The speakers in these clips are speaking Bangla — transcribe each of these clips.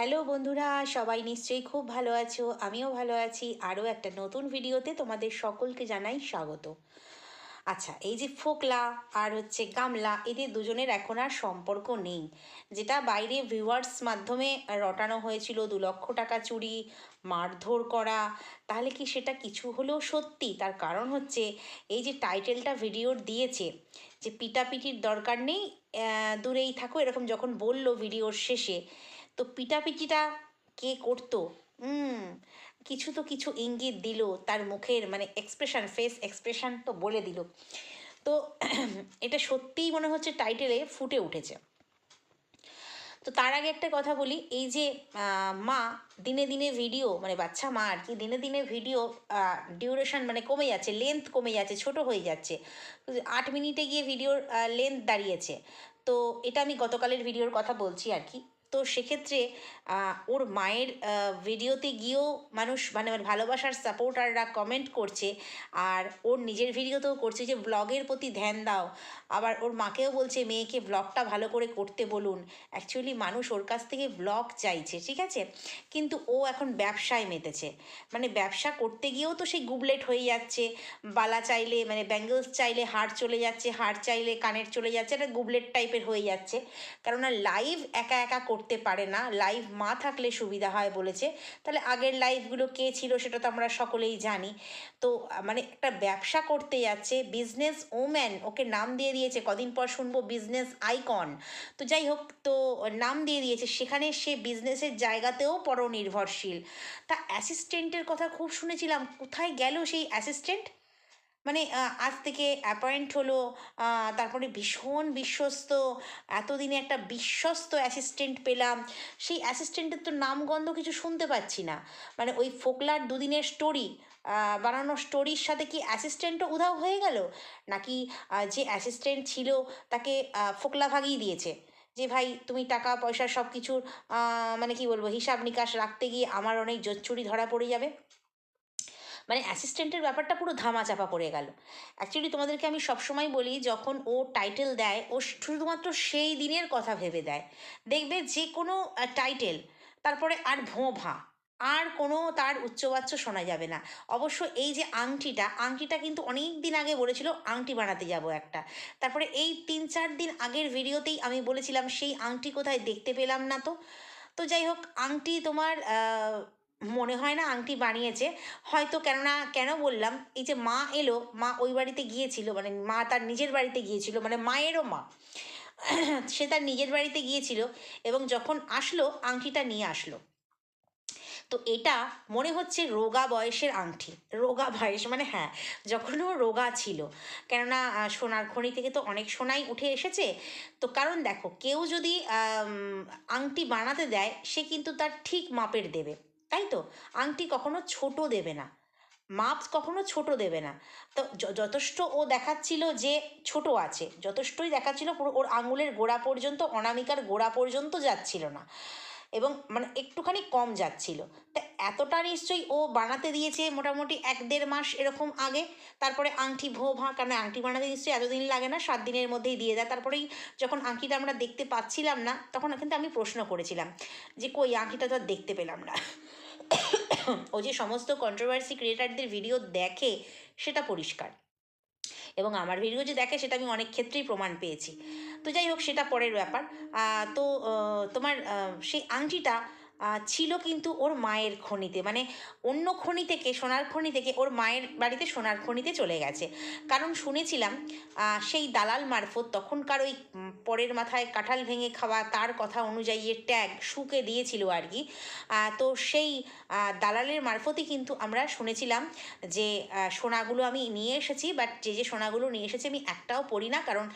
হ্যালো বন্ধুরা, সবাই নিশ্চয়ই খুব ভালো আছো, আমিও ভালো আছি। আরও একটা নতুন ভিডিওতে তোমাদের সকলকে জানাই স্বাগত। আচ্ছা এই যে ফোকলা আর হচ্ছে গামলা, এদের দুজনের এখন আর সম্পর্ক নেই। যেটা বাইরে ভিউয়ার্স মাধ্যমে রটানো হয়েছিল, দু লক্ষ টাকা চুরি, মারধর করা, তাহলে কি সেটা কিছু হলেও সত্যি? তার কারণ হচ্ছে, এই যে টাইটেলটা ভিডিওর দিয়েছে, যে পিটাপিটির দরকার নেই দূরেই থাকো। এরকম যখন বলল ভিডিওর শেষে তো পিটাপিটিটা কে করতো? কিছু তো কিছু ইঙ্গিত দিল তার মুখের মানে এক্সপ্রেশন ফেস এক্সপ্রেশন তো বলে দিল। তো এটা সত্যিই মনে হচ্ছে টাইটেলে ফুটে উঠেছে। তো তার আগে একটা কথা বলি, এই যে মা দিনে দিনে ভিডিও মানে বাচ্চা মা আর কি, দিনে দিনে ভিডিও ডিউরেশন মানে কমে যাচ্ছে লেন্থ কমে যাচ্ছে, ছোট হয়ে যাচ্ছে। আট মিনিটে গিয়ে ভিডিওর লেন্থ দাঁড়িয়েছে। তো এটা আমি গতকালের ভিডিওর কথা বলছি আর কি। তো সেক্ষেত্রে ওর মায়ের ভিডিওতে গিয়েও মানুষ মানে মানে ভালোবাসার সাপোর্টাররা কমেন্ট করছে। আর ওর নিজের ভিডিওতেও করছে যে, ব্লগের প্রতি ধ্যান দাও। আবার ওর মাকেও বলছে, মেয়েকে ব্লগটা ভালো করে করতে বলুন। অ্যাকচুয়ালি মানুষ ওর কাছ থেকে ব্লগ চাইছে, ঠিক আছে? কিন্তু ও এখন ব্যবসায় মেতেছে। মানে ব্যবসা করতে গিয়েও তো সেই গুবলেট হয়ে যাচ্ছে। বালা চাইলে মানে ব্যাঙ্গলস চাইলে হার চলে যাচ্ছে, হার চাইলে কানের চলে যাচ্ছে, একটা গুবলেট টাইপের হয়ে যাচ্ছে। কেননা লাইভ একা একা করতে পারে না লাইভ মা থাকলে সুবিধা হয় বলেছে। তাহলে আগের লাইভগুলো কে ছিল সেটা তো আমরা সকলেই জানি। তো মানে একটা ব্যবসা করতে যাচ্ছে বিজনেস ওম্যান ওকে নাম দিয়ে দিয়েছে, কদিন পর শুনব বিজনেস আইকন তো যাই হোক, তো নাম দিয়ে দিয়েছে, সেখানে সে বিজনেসের জায়গাতেও পরনির্ভরশীল। তা অ্যাসিস্ট্যান্টের কথা খুব শুনেছিলাম, কোথায় গেল সেই অ্যাসিস্ট্যান্ট মানে আজ থেকে অ্যাপয়েন্ট হলো তারপরে ভীষণ বিশ্বস্ত, এতদিনে একটা বিশ্বস্ত অ্যাসিস্ট্যান্ট পেলাম। সেই অ্যাসিস্ট্যান্টের তো নামগন্ধ কিছু শুনতে পাচ্ছি না। মানে ওই ফোকলার দুদিনের স্টোরি বানানো স্টোরির সাথে কি অ্যাসিস্ট্যান্টও উধাও হয়ে গেল? নাকি যে অ্যাসিস্ট্যান্ট ছিল তাকে ফোকলা ভাগিয়ে দিয়েছে? যে ভাই, তুমি টাকা, পয়সা সব কিছুর মানে কি বলব, হিসাব নিকাশ রাখতে গিয়ে আমার অনেক জোচ্চুরি ধরা পড়ে যাবে। মানে অ্যাসিস্ট্যান্টের ব্যাপারটা পুরো ধামাচাপা পড়ে গেল। অ্যাকচুয়ালি তোমাদেরকে আমি সবসময় বলি, যখন ও টাইটেল দেয়, ও শুধুমাত্র সেই দিনের কথা ভেবে দেয়। দেখবে যে কোনো টাইটেল তারপরে আর ভোঁ ভা, আর কোনো তার উচ্চবাচ্য শোনা যাবে না। অবশ্য এই যে আংটিটা আংটিটা কিন্তু অনেক দিন আগে বলেছিল, আংটি বানাতে যাব একটা। তারপরে এই তিন চার দিন আগের ভিডিওতেই আমি বলেছিলাম, সেই আংটি কোথায় দেখতে পেলাম না তো। তো যাই হোক, আংটি তোমার মনে হয় না আংটি বানিয়েছে। হয়তো কেননা, কেন বললাম, এই যে মা এলো, মা ওই বাড়িতে গিয়েছিল মানে মা তার নিজের বাড়িতে গিয়েছিল মানে মায়েরও মা। সে তার নিজের বাড়িতে গিয়েছিল এবং যখন আসলো, আংটিটা নিয়ে আসলো। তো এটা মনে হচ্ছে রোগা বয়সের আংটি। রোগা বয়স মানে হ্যাঁ যখন ও রোগা ছিল। কেননা সোনার খনি থেকে তো অনেক সোনাই উঠে এসেছে। তো কারণ দেখো, কেউ যদি আংটি বানাতে দেয়, সে কিন্তু তার ঠিক মাপের দেবে। তাই তো? আংটি কখনো ছোট দেবে না। মাপ কখনো ছোট দেবে না। তো যথেষ্ট ও দেখাচ্ছিল যে ছোট আছে। যথেষ্টই দেখাচ্ছিল, পুরো ওর আঙুলের গোড়া পর্যন্ত, অনামিকার গোড়া পর্যন্ত যাচ্ছিল না। এবং মানে একটুখানি কম যাচ্ছিল। তা এতটা নিশ্চয়ই ও বানাতে দিয়েছে মোটামুটি এক দেড় মাস এরকম আগে। তারপরে আংটি ভো ভা, কারণ আংটি বানাতে নিশ্চয়ই এতদিন লাগে না, সাত দিনের মধ্যেই দিয়ে দেয়। তারপরেই যখন আংটিটা আমরা দেখতে পাচ্ছিলাম না, তখন কিন্তু আমি প্রশ্ন করেছিলাম যে কই, আংটিটা তো আর দেখতে পেলাম না। ও যে সমস্ত কন্ট্রোভার্সি ক্রিয়েটারদের ভিডিও দেখে, সেটা পরিষ্কার। এবং আমার ভিডিও যে দেখে, সেটা আমি অনেক ক্ষেত্রেই প্রমাণ পেয়েছি। তো যাই হোক, সেটা পরের ব্যাপার। তো তোমার সেই আংটিটা ছিল কিন্তু ওর মায়ের খনিতে। মানে অন্য খনি থেকে, সোনার খনি থেকে ওর মায়ের বাড়িতে সোনার খনিতে চলে গেছে। কারণ শুনেছিলাম সেই দালাল মারফত তখনকার ওই পরের মাথায় কাঁঠাল ভেঙে খাওয়া তার কথা অনুযায়ী এর ট্যাগ শুকে দিয়েছিল আর কি। তো সেই দালালের মারফতই কিন্তু আমরা শুনেছিলাম যে সোনাগুলো আমি নিয়ে এসেছি বাট যে যে সোনাগুলো নিয়ে এসেছি আমি একটাও পড়ি না। কারণ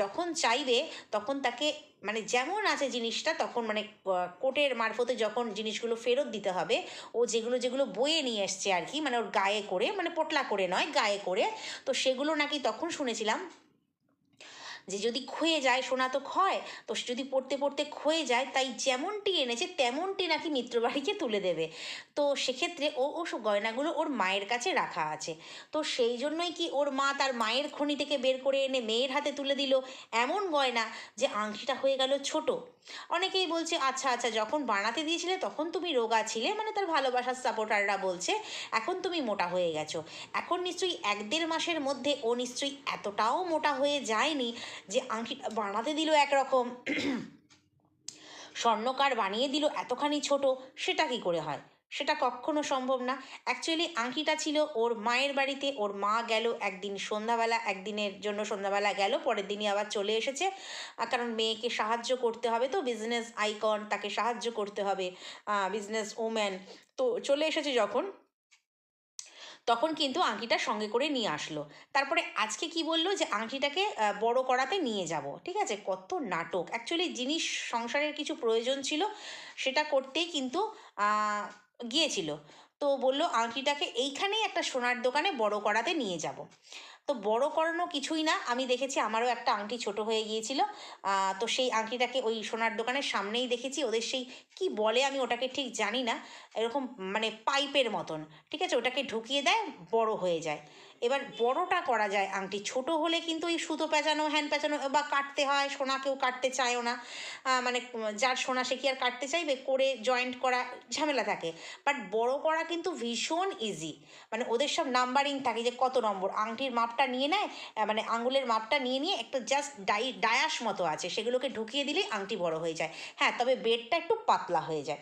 যখন চাইবে তখন তাকে মানে যেমন আছে জিনিসটা তখন মানে কোটের কোর্টের মারফতে যখন জিনিসগুলো ফেরত দিতে হবে, ও যেগুলো যেগুলো বয়ে নিয়ে এসছে আর কি মানে ওর গায়ে করে মানে পোটলা করে নয়, গায়ে করে, তো সেগুলো নাকি তখন শুনেছিলাম যে যদি ক্ষয়ে যায়, সোনা তো ক্ষয়, তো সে যদি পড়তে পড়তে ক্ষয়ে যায়, তাই যেমনটি এনেছে, তেমনটি নাকি মিত্রবাড়িকে তুলে দেবে। তো সেক্ষেত্রে ও ও গয়নাগুলো ওর মায়ের কাছে রাখা আছে। তো সেই জন্যই কি ওর মা তার মায়ের খনি থেকে বের করে এনে মেয়ের হাতে তুলে দিল? এমন গয়না যে আংটিটা হয়ে গেল ছোট। অনেকেই বলছে আচ্ছা আচ্ছা যখন বানাতে দিয়েছিলে তখন তুমি রোগা ছিলে মানে তার ভালোবাসার সাপোর্টাররা বলছে, এখন তুমি মোটা হয়ে গেছো। এখন নিশ্চয়ই এক দেড় মাসের মধ্যে ও নিশ্চয়ই এতটাও মোটা হয়ে যায়নি যে আংটিটা বানাতে দিল একরকম। স্বর্ণকার বানিয়ে দিল এতখানি ছোট, সেটা কি করে হয়? সেটা কখনো সম্ভব না। অ্যাকচুয়ালি আংটিটা ছিল ওর মায়ের বাড়িতে। ওর মা গেল একদিন সন্ধ্যাবেলা, একদিনের জন্য সন্ধ্যাবেলা গেল, পরের দিনই আবার চলে এসেছে। কারণ মেয়েকে সাহায্য করতে হবে তো বিজনেস আইকন তাকে সাহায্য করতে হবে বিজনেস ওম্যান তো চলে এসেছে যখন। তখন কিন্তু আংটিটা সঙ্গে করে নিয়ে আসলো। তারপরে আজকে কি বলল যে, আংটিটাকে বড় করাতে নিয়ে যাব। ঠিক আছে? কত নাটক। অ্যাকচুয়ালি জিনিস সংসারের কিছু প্রয়োজন ছিল, সেটা করতেই কিন্তু গিয়েছিল। তো বলল, আংটিটাকে এইখানেই একটা সোনার দোকানে বড় করাতে নিয়ে যাব। তো বড় করানো কিছুই না। আমি দেখেছি আমারও একটা আংটি ছোট হয়ে গিয়েছিল। তো সেই আংটিটাকে ওই সোনার দোকানের সামনেই দেখেছি। ওদের সেই কি বলে আমি ওটাকে ঠিক জানি না। এরকম মানে পাইপের মতন। ঠিক আছে? ওটাকে ঢুকিয়ে দেয়, বড় হয়ে যায়। এবার বড়টা করা যায় আংটি। ছোট হলে কিন্তু ওই সুতো পেঁচানো হ্যান পেঁচানো বা কাটতে হয়, সোনা কেউ কাটতে চায়ও না। মানে যার সোনা সে কি আর কাটতে চাইবে? করে জয়েন্ট করা ঝামেলা থাকে। বাট বড় করা কিন্তু ভীষণ ইজি মানে ওদের সব নাম্বারিং থাকে যে কত নম্বর। আংটির মাপটা নিয়ে নেয় মানে আঙুলের মাপটা নিয়ে নিয়ে একটা জাস্ট ডাই, ডায়াস মতো আছে। সেগুলোকে ঢুকিয়ে দিলেই আংটি বড় হয়ে যায়। হ্যাঁ তবে বেডটা একটু পাতলা হয়ে যায়।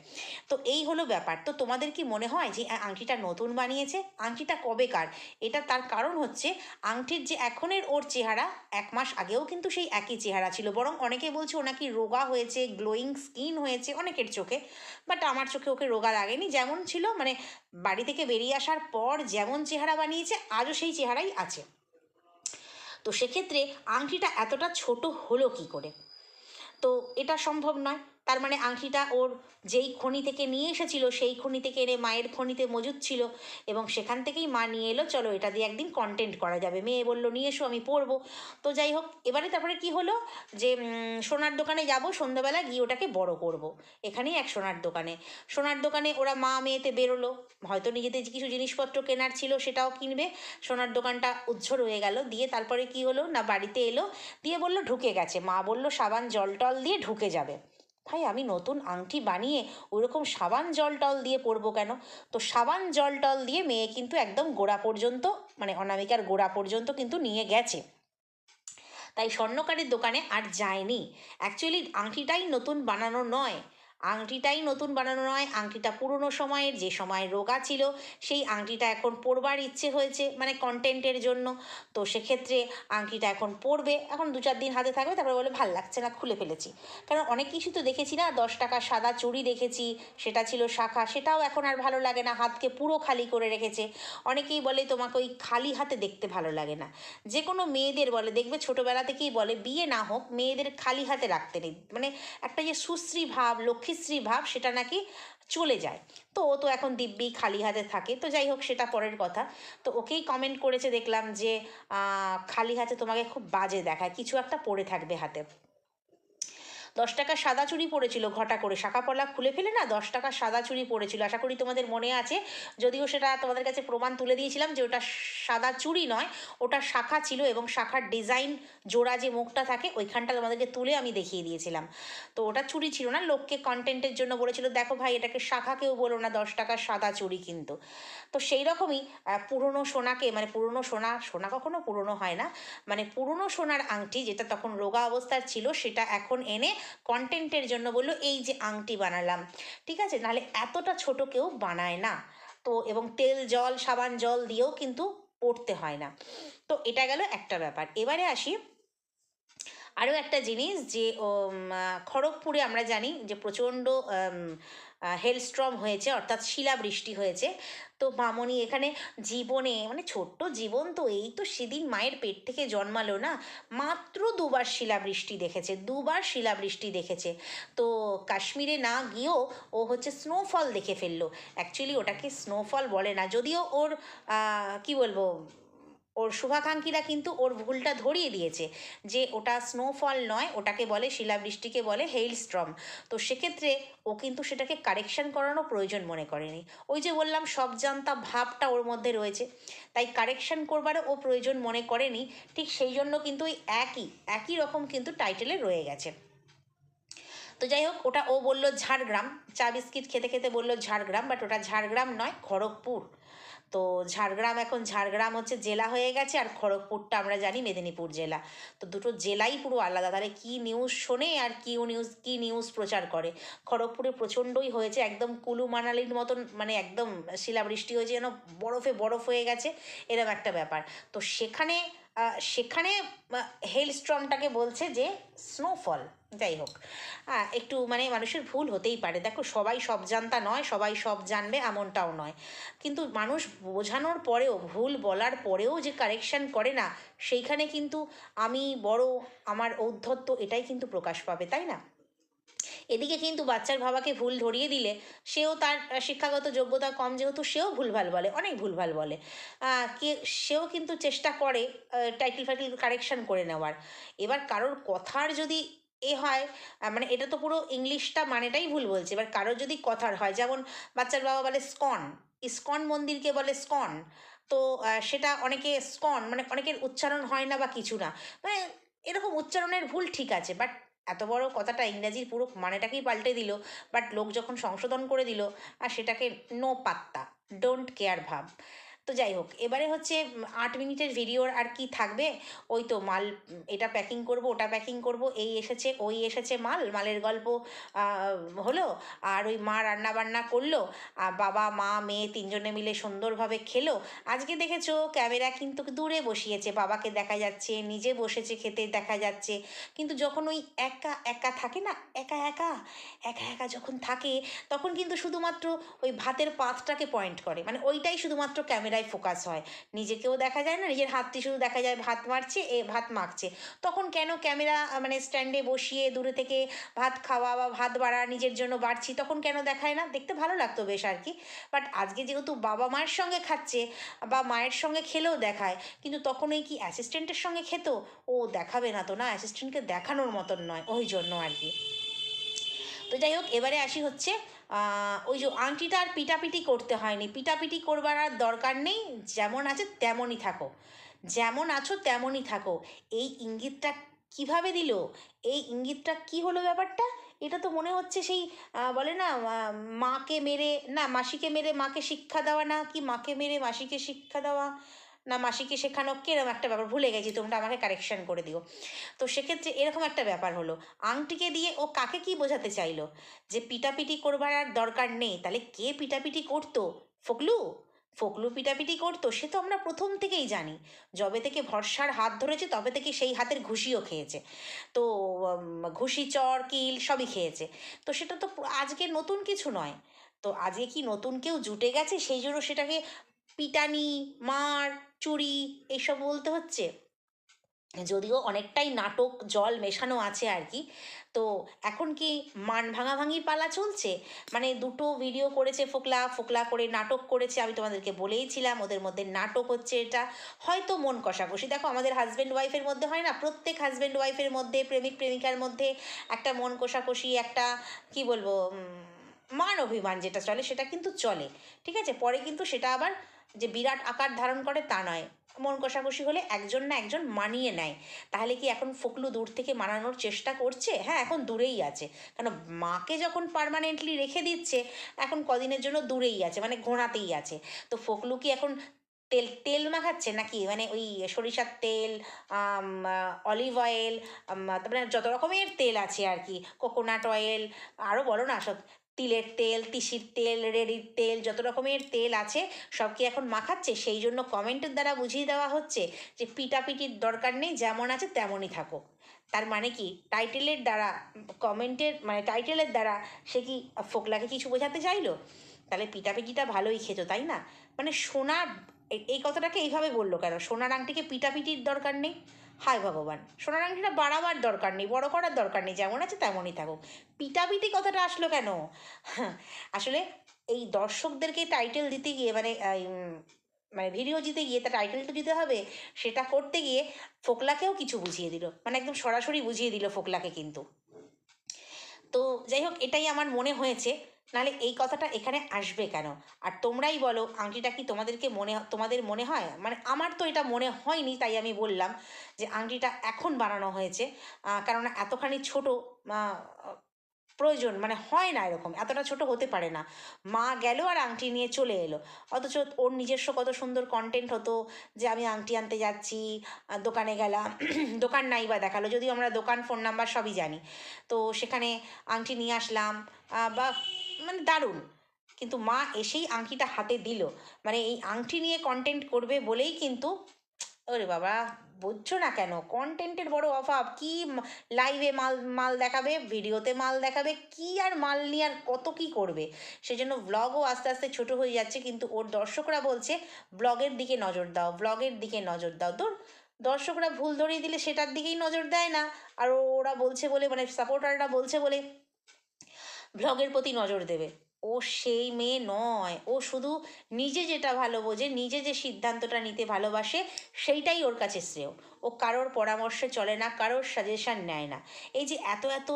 তো এই হলো ব্যাপার। তো তোমাদের কি মনে হয় যে আংটিটা নতুন বানিয়েছে? আংটিটা কবেকার এটা তার কারণ হচ্ছে, আংটির যে এখনের ওর চেহারা, এক মাস আগেও কিন্তু সেই একই চেহারা ছিল। বরং অনেকে বলছে, ও নাকি রোগা হয়েছে গ্লোয়িং স্কিন হয়েছে, অনেকের চোখে। বাট আমার চোখে ওকে রোগা লাগেনি। যেমন ছিল মানে বাড়ি থেকে বেরিয়ে আসার পর যেমন চেহারা বানিয়েছে, আজও সেই চেহারাই আছে। তো সেক্ষেত্রে আংটিটা এতটা ছোট হলো কি করে? তো এটা সম্ভব নয়। তার মানে আংটিটা ওর যেই খনি থেকে নিয়ে এসেছিল, সেই খনি থেকে এনে মায়ের খনিতে মজুদ ছিল এবং সেখান থেকেই মা নিয়ে এলো, চলো এটা দিয়ে একদিন কন্টেন্ট করা যাবে। মেয়ে বলল, নিয়ে এসো, আমি পরবো। তো যাই হোক, এবারে তারপরে কি হলো যে সোনার দোকানে যাব, সন্ধ্যাবেলা গিয়ে ওটাকে বড় করব। এখানেই এক সোনার দোকানে। সোনার দোকানে ওরা মা মেয়েতে বেরোলো। হয়তো নিজেদের কিছু জিনিসপত্র কেনার ছিল সেটাও কিনবে। সোনার দোকানটা উজ্জ্বল হয়ে গেল। দিয়ে তারপরে কি হলো? না, বাড়িতে এলো। দিয়ে বলল, ঢুকে গেছে। মা বলল, সাবান, জল টল দিয়ে ঢুকে যাবে। ভাই আমি নতুন আংটি বানিয়ে ওরকম সাবান জল টল দিয়ে পরবো কেন? তো সাবান জল টল দিয়ে মেয়ে কিন্তু একদম গোড়া পর্যন্ত মানে অনামিকার গোড়া পর্যন্ত কিন্তু নিয়ে গেছে। তাই স্বর্ণকারের দোকানে আর যায়নি। অ্যাকচুয়ালি আংটিটাই নতুন বানানো নয়। আংটিটাই নতুন বানানো নয়, আংটিটা পুরনো সময়ের, যে সময় রোগা ছিল, সেই আংটিটা এখন পরবার ইচ্ছে হয়েছে মানে কন্টেন্টের জন্য। তো সেক্ষেত্রে আংটিটা এখন পরবে, এখন দু চার দিন হাতে থাকবে, তারপরে বলে ভালো লাগছে না, খুলে ফেলেছি। কারণ অনেক কিছু তো দেখেছি না, দশ টাকা সাদা চুড়ি দেখেছি, সেটা ছিল শাখা, সেটাও এখন আর ভালো লাগে না, হাতকে পুরো খালি করে রেখেছে। অনেকেই বলে তোমাকে ওই খালি হাতে দেখতে ভালো লাগে না। যে কোনো মেয়েদের বলে, দেখবে ছোটোবেলা থেকেই বলে, বিয়ে না হোক, মেয়েদের খালি হাতে রাখতে নেই। মানে একটা যে সুশ্রী ভাব লক্ষ্মীশ্রী ভাব সেটা নাকি চলে যায়। তো ও তো এখন দিব্যি খালি হাতে থাকে। তো যাই হোক, সেটা পরের কথা। তো ওকেই কমেন্ট করেছে দেখলাম যে খালি হাতে তোমাকে খুব বাজে দেখায়। কিছু একটা পড়ে থাকবে হাতে। দশ টাকা সাদা চুড়ি পড়েছিল ঘটা করে। শাখা পলা খুলে ফেলে না দশ টাকা সাদা চুড়ি পড়েছিল আশা করি তোমাদের মনে আছে। যদিও সেটা তোমাদের কাছে প্রমাণ তুলে দিয়েছিলাম যে ওটা সাদা চুড়ি নয়, ওটা শাখা ছিল এবং শাখার ডিজাইন জোড়া যে মুখটা থাকে, ওইখানটা তোমাদেরকে তুলে আমি দেখিয়ে দিয়েছিলাম। তো ওটা চুরি ছিল না, লোককে কন্টেন্টের জন্য বলেছিল, দেখো ভাই, এটাকে শাখা কেউ বলো না, দশ টাকার সাদা চুড়ি কিন্তু। তো সেই রকমই পুরনো সোনাকে মানে পুরনো সোনা সোনা কখনো পুরনো হয় না মানে পুরনো সোনার আংটি যেটা তখন রোগা অবস্থার ছিল, সেটা এখন এনে কন্টেন্টের জন্য বলল, এই যে আংটি বানালাম। ঠিক আছে? নাহলে এতটা ছোট কেউ বানায় না। তো এবং তেল, জল, সাবান, জল দিয়েও কিন্তু পড়তে হয় না। তো এটা গেল একটা ব্যাপার। এবারে আসি আরও একটা জিনিস যে খড়গপুরে আমরা জানি যে প্রচণ্ড হেলস্ট্রম হয়েছে, অর্থাৎ শিলাবৃষ্টি হয়েছে। তো মামনি এখানে জীবনে মানে ছোট্ট জীবন তো, এই তো সেদিন মায়ের পেট থেকে জন্মালো না, মাত্র দুবার শিলাবৃষ্টি দেখেছে, দুবার শিলাবৃষ্টি দেখেছে। তো কাশ্মীরে না গিয়েও ও হচ্ছে স্নোফল দেখে ফেলল। অ্যাকচুয়ালি ওটাকে স্নোফল বলে না, যদিও ওর কি বলব ওর শুভাকাঙ্ক্ষীরা কিন্তু ওর ভুলটা ধরিয়ে দিয়েছে যে ওটা স্নোফল নয়, ওটাকে বলে শিলাবৃষ্টিকে বলে হেইল স্ট্রম তো সেক্ষেত্রে ও কিন্তু সেটাকে কারেকশান করানো প্রয়োজন মনে করেনি। ওই যে বললাম, সব জানতা ভাবটা ওর মধ্যে রয়েছে। তাই কারেকশান করবারও ও প্রয়োজন মনে করেনি। ঠিক সেই জন্য কিন্তু ওই একই একই রকম কিন্তু টাইটেলে রয়ে গেছে। তো যাই হোক, ওটা ও বলল ঝাড়গ্রাম। চা বিস্কিট খেতে খেতে বলল ঝাড়গ্রাম বাট ওটা ঝাড়গ্রাম নয়, খড়গপুর। তো ঝাড়গ্রাম, এখন ঝাড়গ্রাম হচ্ছে জেলা হয়ে গেছে আর খড়গপুরটা আমরা জানি মেদিনীপুর জেলা। তো দুটো জেলাই পুরো আলাদা। তাহলে কী নিউজ শোনে আর কী নিউজ কী নিউজ প্রচার করে? খড়গপুরে প্রচণ্ডই হয়েছে, একদম কুলু মানালির মতন মানে একদম শিলাবৃষ্টি হয়েছে যেন বরফে বরফ হয়ে গেছে এরকম একটা ব্যাপার। তো সেখানে সেখানে হেলস্ট্রমটাকে বলছে যে স্নোফল যাই হোক একটু মানে মানুষের ভুল হতেই পারে। দেখো, সবাই সব জানতা নয়, সবাই সব জানবে, এমনটাও নয়। কিন্তু মানুষ বোঝানোর পরেও, ভুল বলার পরেও যে কারেকশান করে না, সেইখানে কিন্তু আমি বড়, আমার ঔদ্ধত্য এটাই কিন্তু প্রকাশ পাবে, তাই না? এদিকে কিন্তু বাচ্চার বাবাকে ভুল ধরিয়ে দিলে, সেও তার শিক্ষাগত যোগ্যতা কম, যেহেতু সেও ভুলভাল বলে, অনেক ভুলভাল বলে। কে, সেও কিন্তু চেষ্টা করে টাইটেল ফাইটেল কারেকশান করে নেওয়ার। এবার কারোর কথার যদি এ হয়। মানে এটা তো পুরো ইংলিশটা মানেটাই ভুল বলছে। এবার কারোর যদি কথার হয়, যেমন বাচ্চার বাবা বলে স্কন ইস্কন মন্দিরকে বলে স্কন, তো সেটা অনেকে স্কন মানে অনেকের উচ্চারণ হয় না বা কিছু না। মানে এরকম উচ্চারণের ভুল ঠিক আছে বাট এত বড় কথাটা ইংরাজির পুরো মানেটাকেই পাল্টে দিল বাট লোক যখন সংশোধন করে দিল, আর সেটাকে নো পাত্তা ডোন্ট কেয়ার ভাব। তো যাই হোক, এবারে হচ্ছে আট মিনিটের ভিডিওর আর কি থাকবে? ওই তো মাল, এটা প্যাকিং করব, ওটা প্যাকিং করব, এই এসেছে, ওই এসেছে মাল, মালের গল্প হলো, আর ওই মা রান্না বান্না করল আর বাবা, মা, মেয়ে তিনজনে মিলে সুন্দরভাবে খেলো। আজকে দেখেছ, ক্যামেরা কিন্তু দূরে বসিয়েছে, বাবাকে দেখা যাচ্ছে, নিজে বসেছে খেতে দেখা যাচ্ছে, কিন্তু যখন ওই একা একা থাকে না, একা একা একা একা যখন থাকে, তখন কিন্তু শুধুমাত্র ওই ভাতের পাতটাকে পয়েন্ট করে মানে ওইটাই শুধুমাত্র ক্যামেরায় ফোকাস হয়। নিজেকেও দেখা যায় না, নিজের হাতটি শুধু দেখা যায়, ভাত মারছে, এ ভাত মাখছে। তখন কেন ক্যামেরা মানে স্ট্যান্ডে বসিয়ে দূরে থেকে ভাত খাওয়া বা ভাত বাড়া নিজের জন্য বাড়ছি, তখন কেন দেখায় না? দেখতে ভালো লাগতো বেশ আর কি। বাট আজকে যেহেতু বাবা মায়ের সঙ্গে খাচ্ছে বা মায়ের সঙ্গে খেলেও দেখায়, কিন্তু তখন এই কি অ্যাসিস্ট্যান্টের সঙ্গে খেত? ও দেখাবে না তো না অ্যাসিস্ট্যান্টকে দেখানোর মতন নয়, ওই জন্য আর কি। তো যাই হোক, এবারে আসি হচ্ছে ওই যে আংটিটা আর পিটাপিটি করতে হয়নি। পিটাপিটি করবার আর দরকার নেই, যেমন আছে তেমনই থাকো। যেমন আছো তেমনই থাকো। এই ইঙ্গিতটা কীভাবে দিল? এই ইঙ্গিতটা কি হলো ব্যাপারটা? এটা তো মনে হচ্ছে সেই বলে না মাকে মেরে, না, মাসিকে মেরে মাকে শিক্ষা দেওয়া না, কি মাকে মেরে মাসিকে শিক্ষা দেওয়া? না মাসিকে শেখানো কীরকম একটা ব্যাপার? ভুলে গেছি, তোমরা আমাকে কারেকশন করে দিও। তো সেক্ষেত্রে এরকম একটা ব্যাপার হলো, আংটিকে দিয়ে ও কাকে কি বোঝাতে চাইলো? যে পিটাপিটি করবার আর দরকার নেই, তাহলে কে পিটাপিটি করতো? ফকলু? ফকলু পিটাপিটি করতো? সে তো আমরা প্রথম থেকেই জানি। যবে থেকে ভরসার হাত ধরেছে, তবে থেকে সেই হাতের ঘুষিও খেয়েছে। তো ঘুষি, চর, কিল সবই খেয়েছে। তো সেটা তো আজকে নতুন কিছু নয়। তো আজকে কি নতুন কেউ জুটে গেছে? সেই জন্য সেটাকে পিটানি, মার, চুরি এইসব বলতে হচ্ছে। যদিও অনেকটাই নাটক জল মেশানো আছে আর কি। তো এখন কি মান ভাঙাভাঙির পালা চলছে? মানে দুটো ভিডিও করেছে ফোকলা ফোকলা করে নাটক করেছে, আমি তোমাদেরকে বলেইছিলাম, ওদের মধ্যে নাটক হচ্ছে এটা। হয়তো মন কষাকষি। দেখো, আমাদের হাজব্যান্ড ওয়াইফের মধ্যে হয় না? প্রত্যেক হাজব্যান্ড ওয়াইফের মধ্যে, প্রেমিক, প্রেমিকার মধ্যে একটা মন কষাকষি, একটা, কি বলব মান অভিমান যেটা চলে, সেটা কিন্তু চলে। ঠিক আছে? পরে কিন্তু সেটা আবার যে বিরাট আকার ধারণ করে তা নয়। মন কষাকষি হলে একজন না একজন মানিয়ে নেয়। তাহলে কি এখন ফকলু দূর থেকে মানানোর চেষ্টা করছে? হ্যাঁ এখন দূরেই আছে। কেন মাকে যখন পার্মানেন্টলি রেখে দিচ্ছে, এখন কদিনের জন্য দূরেই আছে মানে ঘোরাতেই আছে। তো ফকলু কি এখন তেল তেল মাখাচ্ছে নাকি? মানে ওই সরিষার তেল অলিভ অয়েল তারপরে যত রকমের তেল আছে আর কি কোকোনাট অয়েল আরও বলো না, সব তিলের তেল, তিসির তেল, রেডির তেল, যত রকমের তেল আছে সব কি এখন মাখাচ্ছে। সেই জন্য কমেন্টের দ্বারা বুঝিয়ে দেওয়া হচ্ছে যে পিটাপিটির দরকার নেই, যেমন আছে তেমনই থাকো তার মানে কি? টাইটেলের দ্বারা কমেন্টের মানে টাইটেলের দ্বারা সে কি ফোকলাকে কিছু বোঝাতে চাইলো? তাহলে পিটাপিটিটা ভালোই খেত, তাই না? মানে সোনার এই কথাটাকে এইভাবে বলল কেন? সোনার আংটিকে পিটাপিটির দরকার নেই? হায় ভগবান। সোনার বাড়াবার দরকার নেই, বড় করার দরকার নেই, যেমন আছে তেমনই থাকুক। পিটাপিটি কথাটা আসলো কেন? আসলে এই দর্শকদেরকে টাইটেল দিতে গিয়ে মানে মানে ভিডিও দিতে গিয়ে, তার টাইটেলটা দিতে হবে, সেটা করতে গিয়ে ফোকলাকেও কিছু বুঝিয়ে দিল। মানে একদম সরাসরি বুঝিয়ে দিল ফোকলাকে কিন্তু। তো যাই হোক, এটাই আমার মনে হয়েছে। নাহলে এই কথাটা এখানে আসবে কেন? আর তোমরাই বলো, আংটিটা কি তোমাদেরকে মনে, তোমাদের মনে হয়? মানে আমার তো এটা মনে হয়নি, তাই আমি বললাম যে আংটিটা এখন বানানো হয়েছে। কেননা এতখানি ছোট প্রয়োজন মানে হয় না এরকম, এতটা ছোট হতে পারে না। মা গেল আর আংটি নিয়ে চলে এলো। অথচ ওর নিজস্ব কত সুন্দর কন্টেন্ট হতো যে আমি আংটি আনতে যাচ্ছি দোকানে গেলাম, দোকান নাই বা দেখাল, যদিও আমরা দোকান ফোন নাম্বার সবই জানি। তো সেখানে আংটি নিয়ে আসলাম বা মানে দারুণ। কিন্তু মা এসেই আংটিটা হাতে দিল। মানে এই আংটি নিয়ে কন্টেন্ট করবে বলেই কিন্তু, ওরে বাবা, বুঝছ না কেন? কন্টেন্টের বড় অভাব। কি লাইভে মাল মাল দেখাবে ভিডিওতে মাল দেখাবে, কি আর মাল নিয়ে আর কত কি করবে? সেজন্য ব্লগও আস্তে আস্তে ছোট হয়ে যাচ্ছে, কিন্তু ওর দর্শকরা বলছে ব্লগের দিকে নজর দাও ব্লগের দিকে নজর দাও। তোর দর্শকরা ভুল ধরিয়ে দিলে সেটার দিকেই নজর দেয় না। আর ওরা বলছে বলে মানে সাপোর্টাররা বলছে বলে ব্লগের প্রতি নজর দেবে। ও সেই মেয়ে নয়। ও শুধু নিজে যেটা ভালো বোঝে, নিজে যে সিদ্ধান্তটা নিতে ভালোবাসে, সেইটাই ওর কাছে শ্রেয়। ও কারোর পরামর্শে চলে না, কারোর সাজেশন নেয় না। এই যে এত এত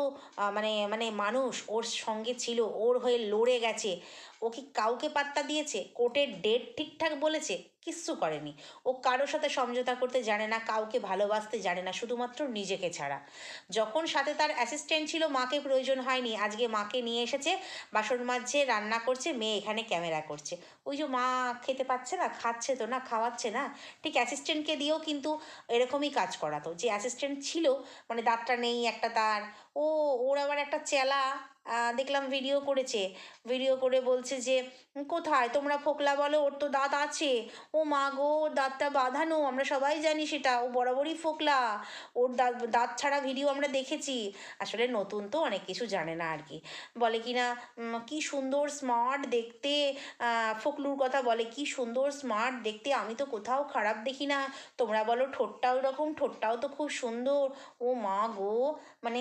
মানে মানে মানুষ ওর সঙ্গে ছিল, ওর হয়ে লড়ে গেছে, ও কি কাউকে পাত্তা দিয়েছে? কোর্টের ডেট ঠিকঠাক বলেছে? কিচ্ছু করেনি। ও কারোর সাথে সমঝোতা করতে জানে না, কাউকে ভালোবাসতে জানে না, শুধুমাত্র নিজেকে ছাড়া। যখন সাথে তার অ্যাসিস্ট্যান্ট ছিল, মাকে প্রয়োজন হয়নি, আজকে মাকে নিয়ে এসেছে, বাসন মাঝে রান্না করছে, মেয়ে এখানে ক্যামেরা করছে। ওই যে মা খেতে পাচ্ছে না, খাচ্ছে তো না, খাওয়াচ্ছে না। ঠিক অ্যাসিস্ট্যান্টকে দিয়েও কিন্তু এরকমই কাজ করাতো। যে অ্যাসিস্ট্যান্ট ছিল মানে দাঁতটা নেই, একটা তার, ও, ওর আবার একটা চেলা। দেখলাম ভিডিও করেছে। ভিডিও করে বলছে যে, কোথায়? তোমরা ফোকলা বলো, ওর তো দাঁত আছে। ও মা গো, ওর দাঁতটা বাঁধানো, আমরা সবাই জানি সেটা। ও বরাবরই ফোকলা। ওর দাঁত দাঁত ছাড়া ভিডিও আমরা দেখেছি। আসলে নতুন তো অনেক কিছু জানে না আর কি। বলে কি না কি সুন্দর স্মার্ট দেখতে। ফোকলুর কথা বলে, কি সুন্দর স্মার্ট দেখতে। আমি তো কোথাও খারাপ দেখি না। তোমরা বলো, ঠোঁটটাও এরকম, ঠোঁটটাও তো খুব সুন্দর। ও মা গো মানে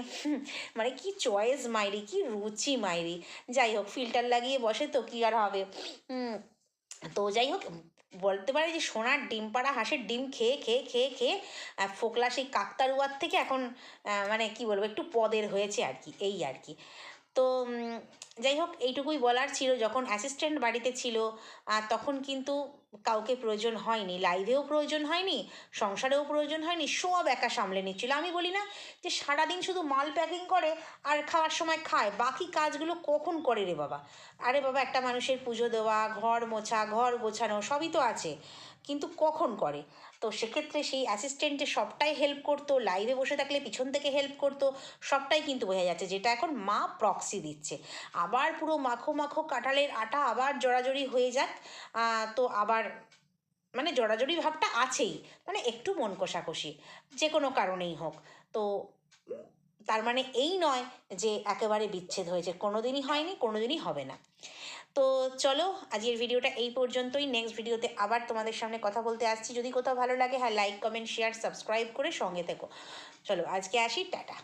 মানে কি চয়েস মাইরি, কি রুচি মাইরি। যাই হোক, ফিল্টার লাগিয়ে বসে তো কি আর হবে? তো যাই হোক, বলতে পারে যে সোনার ডিম পাড়া হাঁসের ডিম খেয়ে খেয়ে খেয়ে খেয়ে ফোকলা সেই কাকতারুয়ার থেকে এখন মানে কি বলব, একটু পদের হয়েছে আর কি, এই আর কি। তো যাই হোক, এইটুকুই বলার ছিল। যখন অ্যাসিস্ট্যান্ট বাড়িতে ছিল তখন কিন্তু কাউকে প্রয়োজন হয়নি লাইভেও প্রয়োজন হয়নি, সংসারেও প্রয়োজন হয়নি, সব একা সামলে নিচ্ছিল। আমি বলি না যে সারাদিন শুধু মাল প্যাকিং করে আর খাওয়ার সময় খায়, বাকি কাজগুলো কখন করে রে বাবা? আরে বাবা, একটা মানুষের পুজো দেওয়া, ঘর মোছা, ঘর গোছানো, সবই তো আছে। কিন্তু কখন করে? তো সেক্ষেত্রে সেই অ্যাসিস্ট্যান্টে সবটাই হেল্প করতো লাইভে বসে থাকলে পিছন থেকে হেল্প করতো, সবটাই কিন্তু বোঝা যাচ্ছে যেটা এখন মা প্রক্সি দিচ্ছে। আবার পুরো মাখো মাখো কাঁঠালের আটা আবার জড়াজড়ি হয়ে যাক তো আবার মানে জড়াজড়ি ভাবটা আছেই মানে একটু মন কষাকষি, যে কোনো কারণেই হোক। তো তার মানে এই নয় যে একেবারে বিচ্ছেদ হয়েছে, কোনোদিনই হয়নি, কোনোদিনই হবে না। তো চলো, আজকের ভিডিওটা এই পর্যন্তই। নেক্সট ভিডিওতে আবার তোমাদের সামনে কথা বলতে আসছি। যদি কোথাও ভালো লাগে হ্যাঁ লাইক কমেন্ট শেয়ার সাবস্ক্রাইব করে সঙ্গে থেকো। চলো, আজকে আসি, টাটা।